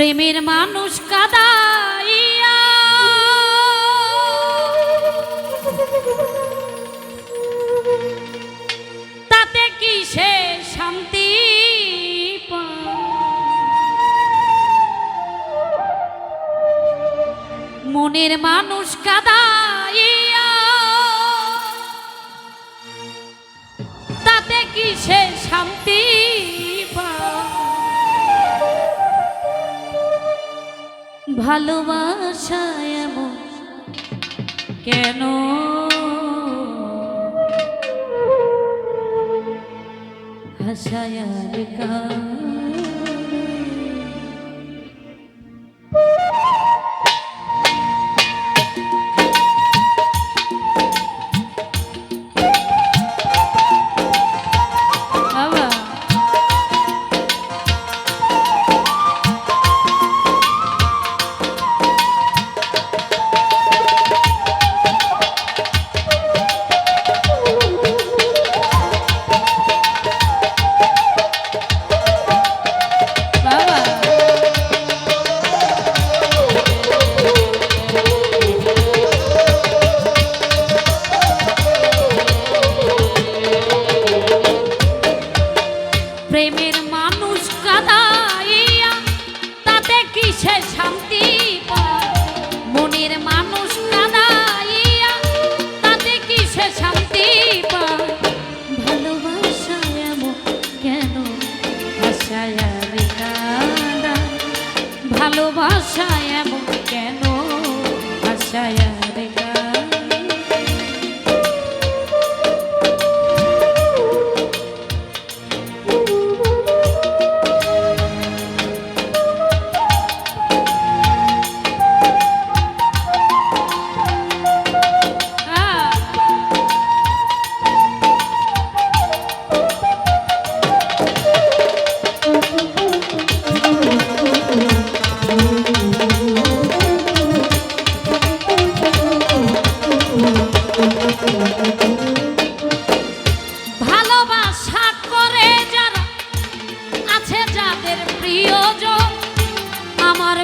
প্রেমের মানুষ কাদাইয়া তাতে কি সে শান্তি? মনের মানুষ কাদাইয়া ভালোবাসা এমন কেন? হাসায়ার গান প্রেমের মানুষ কাদাইয়া, তাতে শান্তি মানুষ তাতে শান্তি কেন ভাষায় আর কাদা? ভালোবাসা এমন কেন আছে যাদের প্রিয়জন আমার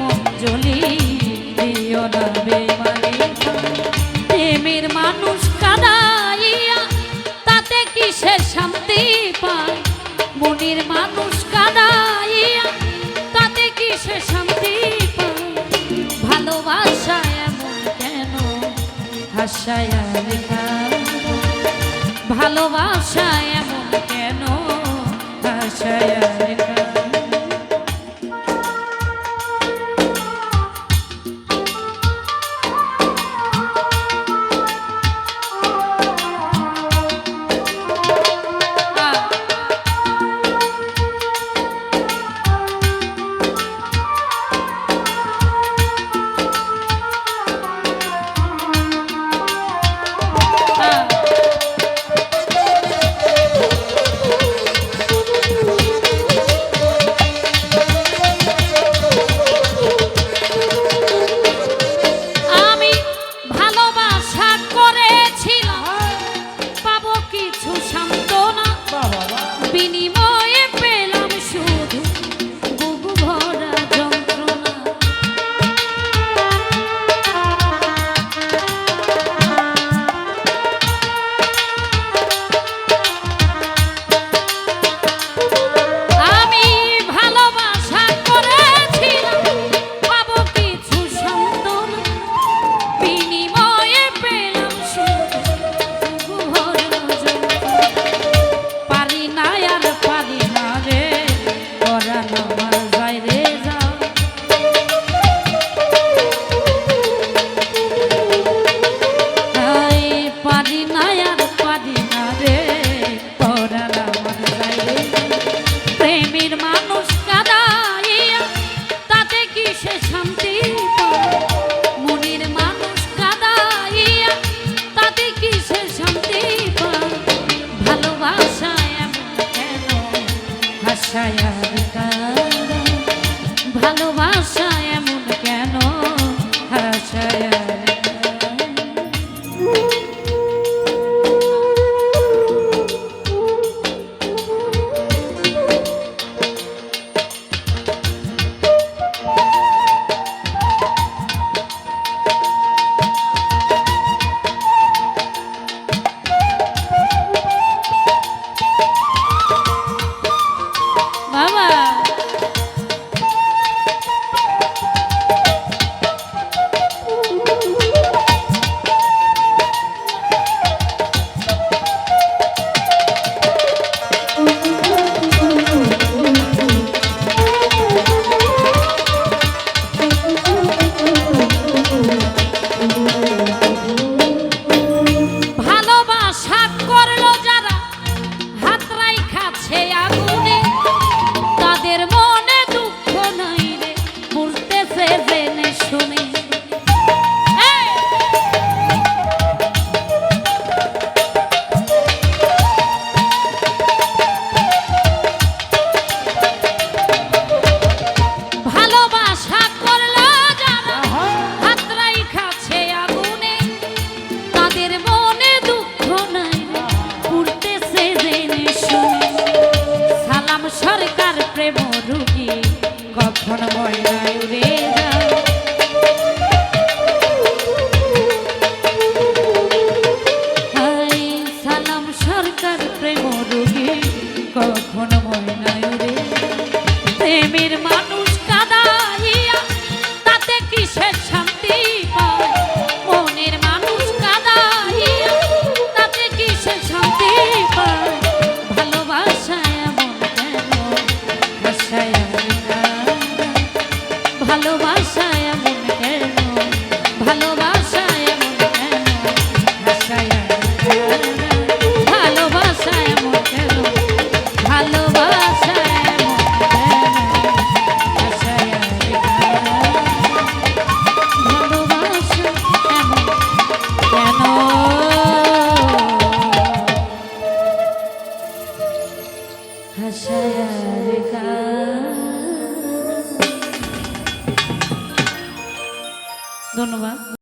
প্রেম জলি দিও না প্রেমের মানুষ কাদাইয়া, তাতে কিসের শান্তি পায়? মানুষ কাদাইয়া, তাতে কিসের শান্তি পায়? ভালোবাসা এমন কেন? হাসায় কাঁদো? ভালোবাসা কেন? হাসায় আর